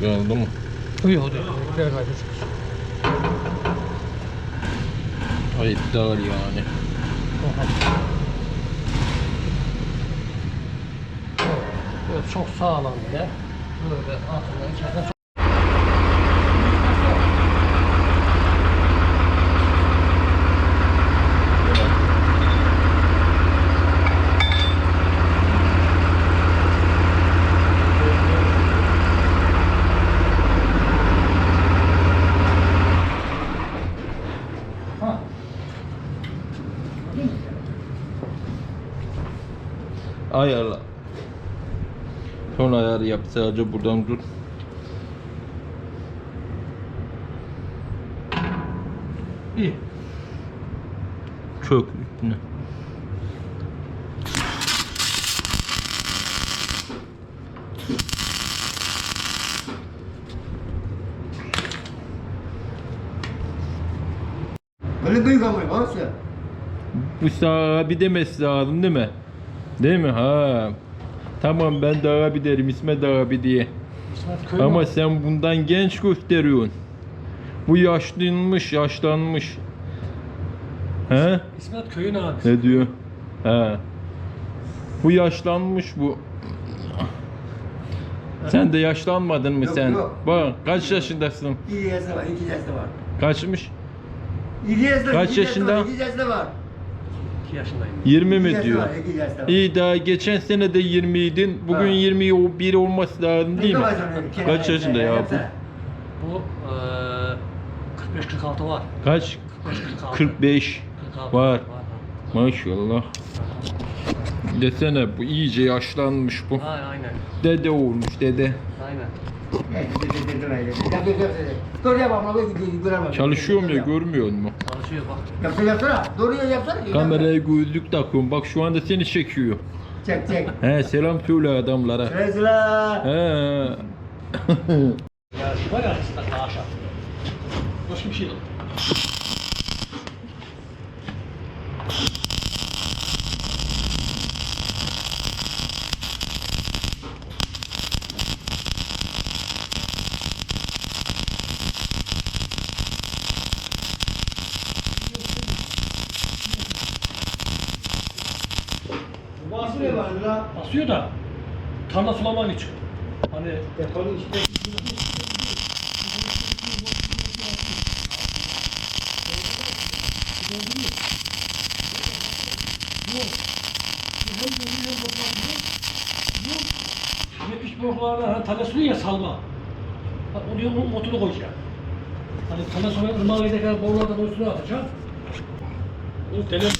Şey oldu mu? İyi oldu. Güzel kardeşim. Ayıplar yani. Böyle çok sağlam bir. Böyle altından içeriden Ayarla. Son ayarı yap sadece buradan dur. İyi. Çök üstüne. Böyle büyük ama nasıl? Bu sana abi demesi lazım değil mi? Değil mi? Ha. Tamam ben de abi derim İsmet abi diye. İsmet Ama sen bundan genç gösteriyorsun. Bu yaşlanmış, yaşlanmış. He? İsmet Köy'ün abi. Ne diyor? He. Bu yaşlanmış bu. Sen de yaşlanmadın mı Yok, sen? yok. Bak kaç yaşındasın? İyi yaşta var, iki yaşta var. Kaçmış? İki yaşta Kaç yaşında? Yaşta var. 2 yaşındayım. 20 İki mi diyor? İyi daha geçen sene de 20 idin. Bugün Ha. 21 olması lazım değil mi? Kaç yaşında ya bu? Bu eee 45-46 var. Kaç? 45-46. 45 46 var. Maşallah. Desene bu iyice yaşlanmış bu. Aynen aynen. Dede olmuş dede. Aynen. Dur yap ama böyle gidiyor, duramam. Çalışıyor mu ya görmüyor mu? Çalışıyor bak. Yapsana yapsana. Doğru ya yapsana. Kameraya gözlük takıyorum. Bak şu anda seni çekiyor. Çek çek. He selam söyle adamlara. Sıra. He. Ya şu var ya arasında aşağı. Başka bir şey yok. Nasıl ne var la? Basıyor da tarla sulamak için. Hani Yapalım işte. yetmiş boruklarda hani tarla suluyor ya salma. Bak oraya mo- motoru koyacağım. Hani tarla sonra ırmağa giderken borulardan üstüne atacağım. Bunu denem.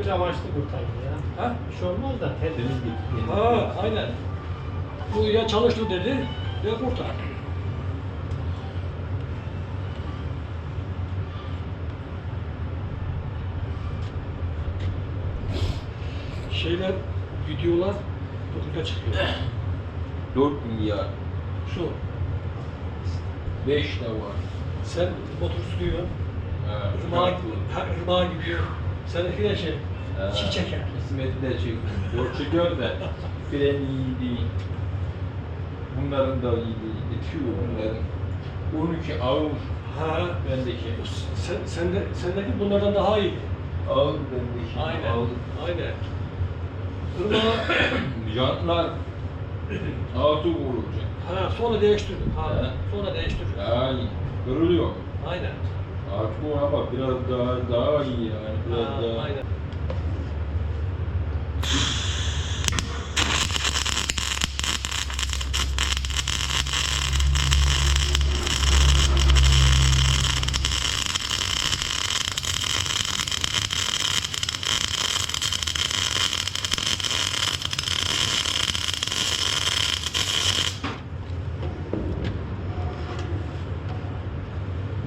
Tedbir amaçlı kurtarıyor ya. Ha? Bir şey olmaz da tedbir. Ha, aynen. Bu ya çalıştı dedi, ya kurtar. Şeyler, videolar dokuda çıkıyor. 4 milyar. Şu, 5 de var. sen motor sürüyor, Ha, ırmağa, ha, ırmağa gidiyor. Seninki de şey, Çiğ çeker. İsmet'i de çekiyor. Yok çekiyor da fren iyi değil. Bunların da iyi değil. Yetiyor bunların. 12 ağır Ha, bendeki. sen, sen de, sendeki bunlardan daha iyi. Ağır bendeki. Aynen, Ağır. aynen. Irmağa, Jantlar altı vurulacak. ha, sonra değiştir. Ha, Ha. sonra değiştir. Daha iyi. Kırılıyor. Aynen. Artık o ama biraz daha daha iyi yani. Biraz Ha, daha. aynen.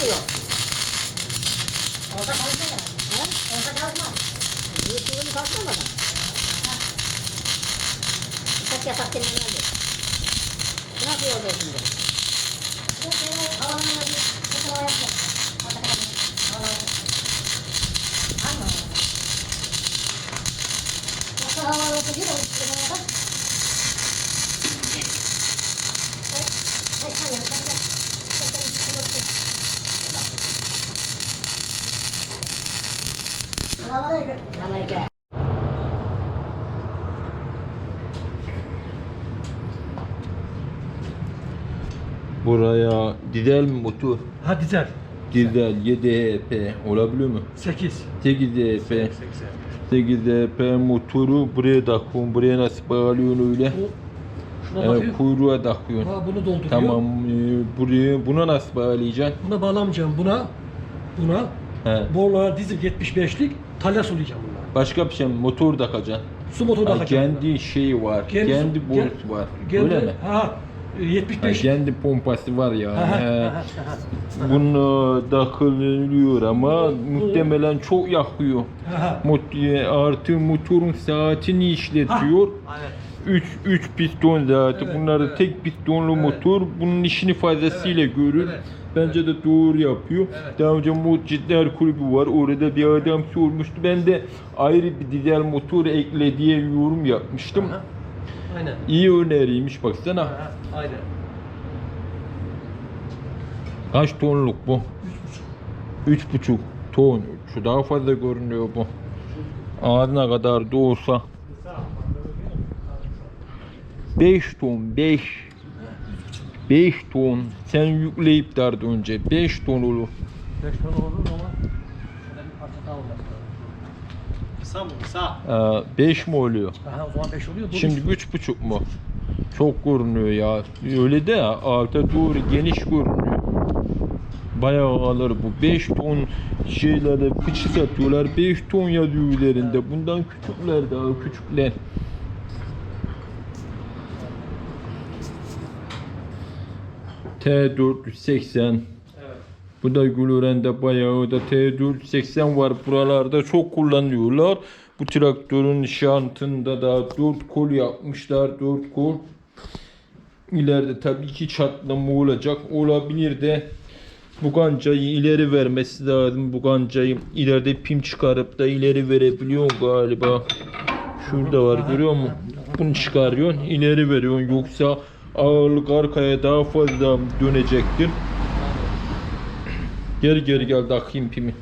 ya ben açık. Bunda da mı yok? Orada çalışma da. He? Orada çalışmaz. Büyük suyunu kaldırmadan. Tek yatak kendine alıyor. Bu nasıl yolda şimdi? Yok böyle havalanma bir sıkı hava yapma. Orada Buraya dizel mi motor? Ha dizel. Dizel 7 HP olabiliyor mu? 8. 8 HP. 8 HP motoru buraya takıyorsun. Buraya nasıl bağlıyorsun öyle? Bu şuna Ee, bakıyor. kuyruğa takıyorsun. Ha bunu dolduruyor. Tamam. e, buraya buna nasıl bağlayacaksın? Buna bağlamayacağım. Buna buna He. borulara dizip 75'lik talya sulayacağım bunlar. Başka bir şey mi? Motor takacaksın. Su motoru Ha, takacağım. kendi şeyi var. Kendi- Kendi, borusu var. Kendi, Öyle mi? Ha, Ha, 75. kendi pompası var ya. Ha, ha, He. ha, ha, ha. Buna takılıyor ama muhtemelen çok yakıyor. Ha, ha. Mot e, artı motorun saatini işletiyor. Aynen. 3 3 piston zaten. Evet, Bunları evet. tek pistonlu Evet. motor bunun işini fazlasıyla görür. evet. Bence de doğru yapıyor. Evet. Daha önce Mucitler kulübü var. Orada bir adam sormuştu. Ben de ayrı bir dizel motor ekle diye yorum yapmıştım. Ha. Aynen. İyi öneriymiş baksana. Ha, aynen. Kaç tonluk bu? 3,5 ton. Şu daha fazla görünüyor bu. Ağzına kadar da olsa 5 ton 5 5 ton sen yükleyip derdi önce 5 ton olur 5 ton olur şurada bir parça daha olması lazım. Kısa mı kısa? 5 mi oluyor? Aha o zaman 5 oluyor. Şimdi üç- 3,5 mu? Çok görünüyor ya. Öyle de alta doğru geniş görünüyor. Bayağı alır bu. 5 ton şeylerde fıçı satıyorlar. 5 ton yazıyor üzerinde. Bundan küçükler daha küçükler. T480 Evet. Bu da Gülören'de bayağı da T480 var buralarda çok kullanıyorlar. Bu traktörün şantında da 4 kol yapmışlar 4 kol. İleride tabii ki çatlama olacak. Olabilir de bu gancayı ileri vermesi lazım. Bu gancayı ileride pim çıkarıp da ileri verebiliyor galiba. Şurada var görüyor musun? Bunu çıkarıyorsun ileri veriyorsun yoksa ağırlık arkaya daha fazla dönecektir. Geri geri gel takayım pimi.